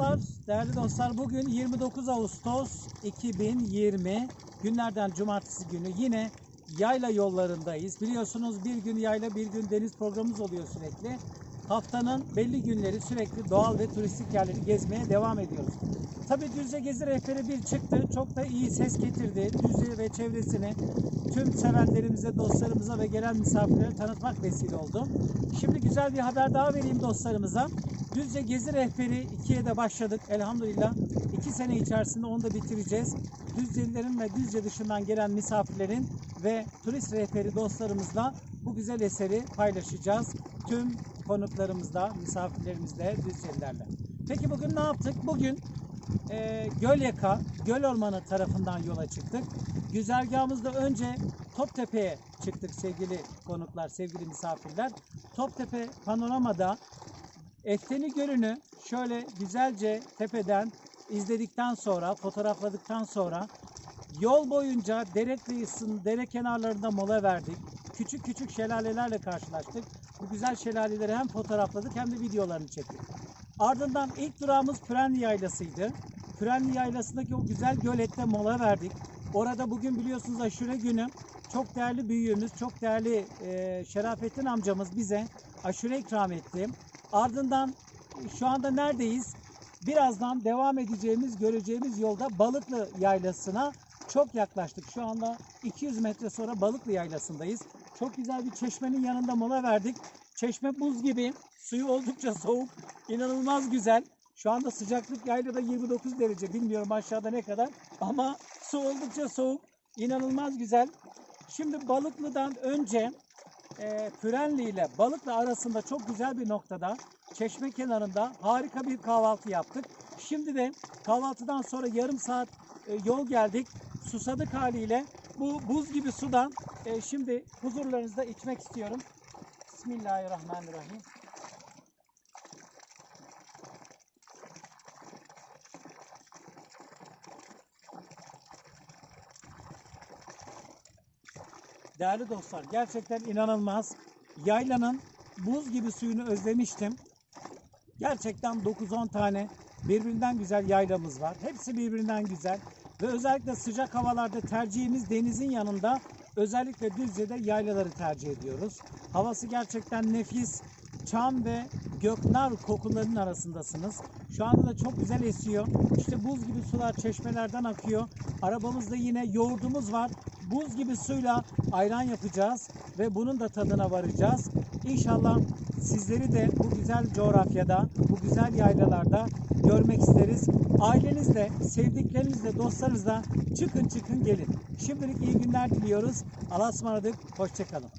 Merhabalar değerli dostlar. Bugün 29 Ağustos 2020 günlerden cumartesi günü yine yayla yollarındayız. Biliyorsunuz bir gün yayla bir gün deniz programımız oluyor sürekli. Haftanın belli günleri sürekli doğal ve turistik yerleri gezmeye devam ediyoruz. Tabii Düzce Gezi Rehberi bir çıktı. Çok da iyi ses getirdi. Düzce ve çevresini tüm sevenlerimize, dostlarımıza ve gelen misafirlere tanıtmak vesile oldu. Şimdi güzel bir haber daha vereyim dostlarımıza. Düzce Gezi Rehberi 2'ye de başladık elhamdülillah. 2 sene içerisinde onu da bitireceğiz. Düzcelilerin ve Düzce dışından gelen misafirlerin ve turist rehberi dostlarımızla bu güzel eseri paylaşacağız. Tüm konuklarımızla, misafirlerimizle, Düzcelilerle. Peki bugün ne yaptık? Bugün e, Gölyaka, Göl Ormanı tarafından yola çıktık. Güzergahımızda önce Toptepe'ye çıktık sevgili konuklar, sevgili misafirler. Toptepe panoramada Efteni Gölü'nü şöyle güzelce tepeden izledikten sonra, fotoğrafladıktan sonra yol boyunca dere kıyısının, dere kenarlarında mola verdik. Küçük küçük şelalelerle karşılaştık. Bu güzel şelaleleri hem fotoğrafladık hem de videolarını çektik. Ardından ilk durağımız Pürenli Yaylası'ydı. Pürenli Yaylası'ndaki o güzel gölette mola verdik. Orada bugün biliyorsunuz aşure günü çok değerli büyüğümüz, çok değerli e, Şerafettin amcamız bize aşure ikram etti. Ardından şu anda neredeyiz? Birazdan devam edeceğimiz, göreceğimiz yolda Balıklı Yaylası'na çok yaklaştık. Şu anda 200 metre sonra Balıklı Yaylası'ndayız. Çok güzel bir çeşmenin yanında mola verdik. Çeşme buz gibi, suyu oldukça soğuk, inanılmaz güzel. Şu anda sıcaklık yaylada 29 derece. Bilmiyorum aşağıda ne kadar ama su oldukça soğuk, inanılmaz güzel. Şimdi Balıklı'dan önce e, Pürenli ile Balıklı arasında çok güzel bir noktada çeşme kenarında harika bir kahvaltı yaptık. Şimdi de kahvaltıdan sonra yarım saat e, yol geldik. Susadık haliyle bu buz gibi sudan e, şimdi huzurlarınızda içmek istiyorum. Bismillahirrahmanirrahim. Değerli dostlar gerçekten inanılmaz. Yaylanın buz gibi suyunu özlemiştim. Gerçekten 9-10 tane birbirinden güzel yaylamız var. Hepsi birbirinden güzel. Ve özellikle sıcak havalarda tercihimiz denizin yanında özellikle Düzce'de yaylaları tercih ediyoruz. Havası gerçekten nefis. Çam ve göknar kokularının arasındasınız. Şu anda da çok güzel esiyor. İşte buz gibi sular çeşmelerden akıyor. Arabamızda yine yoğurdumuz var. Buz gibi suyla ayran yapacağız ve bunun da tadına varacağız. İnşallah sizleri de bu güzel coğrafyada, bu güzel yaylalarda görmek isteriz. Ailenizle, sevdiklerinizle, dostlarınızla çıkın çıkın gelin. Şimdilik iyi günler diliyoruz. Allah'a ısmarladık. Hoşçakalın.